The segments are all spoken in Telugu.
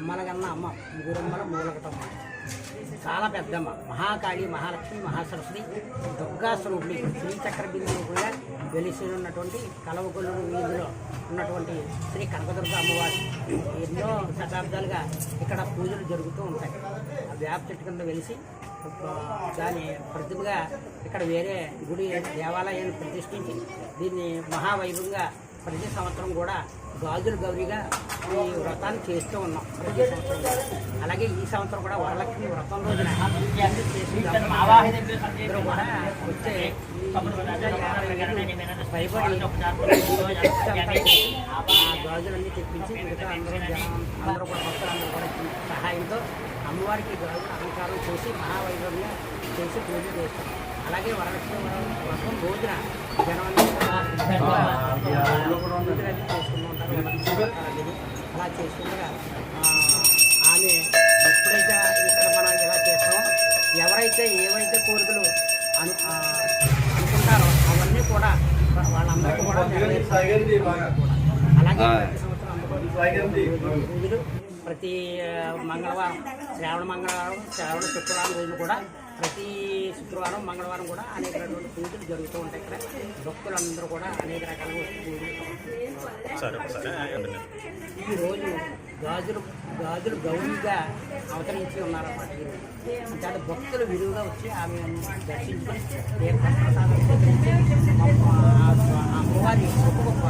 అమ్మలగన్న అమ్మ ముగురమ్మల మూలకటమ్మ చాలా పెద్దమ్మ. మహాకాళి మహాలక్ష్మి మహాసరస్వతి దుర్గా స్వరూపిణి శ్రీచక్ర బిందువు కూడా వెలిసి ఉన్నటువంటి కలవకొల్లు వీధిలో ఉన్నటువంటి శ్రీ కనకదుర్గ అమ్మవారి. ఎన్నో శతాబ్దాలుగా ఇక్కడ పూజలు జరుగుతూ ఉంటాయి. ఆ వేప చెట్టు కింద వెలిసి దాని ప్రతిభగా ఇక్కడ వేరే గుడి దేవాలయాన్ని ప్రతిష్ఠించి దీన్ని మహావైభవంగా ప్రతి సంవత్సరం కూడా గాజుల గౌరిగా ఈ వ్రతాన్ని చేస్తూ ఉన్నాం ప్రతి సంవత్సరం. అలాగే ఈ సంవత్సరం కూడా వరలక్ష్మి వ్రతం రోజున అందరూ కూడా వచ్చే భయపడి గాజులన్నీ తెప్పించి మిగతా అందరూ అందరూ కూడా భక్తులందరూ కూడా సహాయంతో అమ్మవారికి గాజుల అలంకారం చేసి మహావైభవంగా చేసి పూజ చేస్తాం అలాగే వరలక్ష్మి వ్రతం రోజున చేసుకుంటూ అలా ఆమె ఎప్పుడైతే ఇక్కడ మనం ఇలా చేస్తామో ఎవరైతే ఏవైతే కోరికలు అను ఆ, అనుకుంటారో అవన్నీ కూడా వాళ్ళందరికీ కూడా నెరవేరుతాయి. అలాగే ప్రతి మంగళవారం శ్రావణ మంగళవారం శ్రావణ శుక్రవారం రోజులు కూడా ప్రతి శుక్రవారం మంగళవారం కూడా అనేక రకమైన పూజలు జరుగుతూ ఉంటాయి ఇక్కడ. భక్తులందరూ కూడా అనేక రకాలుగా వచ్చి పూజలు సరే సరే. ఈ రోజు గాజులు గాజులు గౌరీగా అవతరించి ఉన్నారన్నమాట ఈ రోజు. అంటే భక్తులు విలువగా వచ్చి ఆమె దర్శించుకొని ప్రసాదం అమ్మవారి గొప్ప గొప్ప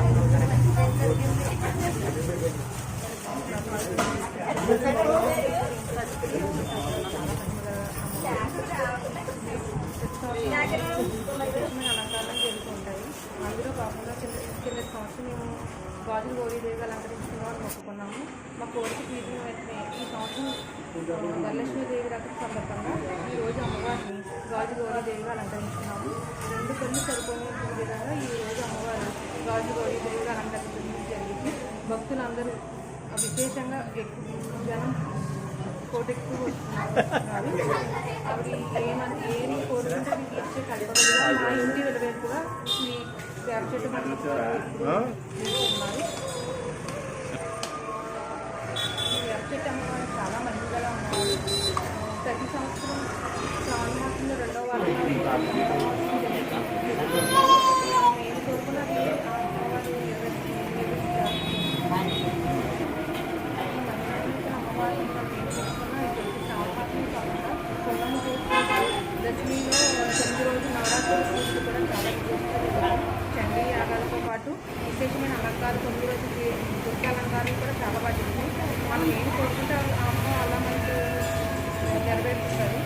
అలంకారం జరుగుతుంటాయి అందులో కాకుండా కింద కింద సంవత్సరం మేము గాజులు గౌరీదేవి అలంకరించుకున్న వాళ్ళు మొక్కుకున్నాము మా కోరిక తీరిన వెంటనే ఈ సంవత్సరం వరలక్ష్మీదేవి రకం సందర్భంగా ఈ రోజు అమ్మవారిని గాజు గౌరీదేవిగా అలంకరించుకున్నాము రెండు కళ్ళు సరిపోయే విధంగా ఈ రోజు అమ్మవారు గాజు గౌరీదేవిగా అలంకరించడం జరిగింది. భక్తులందరూ విశేషంగా ఎక్కువ జనం కోటెక్కువ వస్తున్నారు అవి ఏమని ఏమి కోరుకుంటే మీకు తీర్చే కల్పనగా మా ఇంటి కూడా మీ వేప చెట్టు వేప చెట్టు అమ్మవారు చాలా మంచిగా ఉన్నారు ప్రతి సంవత్సరం శ్రావణ మాసంలో రెండవ వారం ఏం కోరుకున్నది ఆ అమ్మవారు నెరవేరుస్తారు. దశమిలో ఈరోజు నవరాత్రులు నవరాత్రి పూజలు కూడా చాలా విశేషంగా చండీ యాగాలతో పాటు విశేషమైన అలంకారం తొమ్మిది రోజు దుర్గ అలంకారాలు కూడా చాలా పట్టింది మనం ఏం కోరుకుంటే అమ్మ అలా మనకు నెరవేరుస్తారు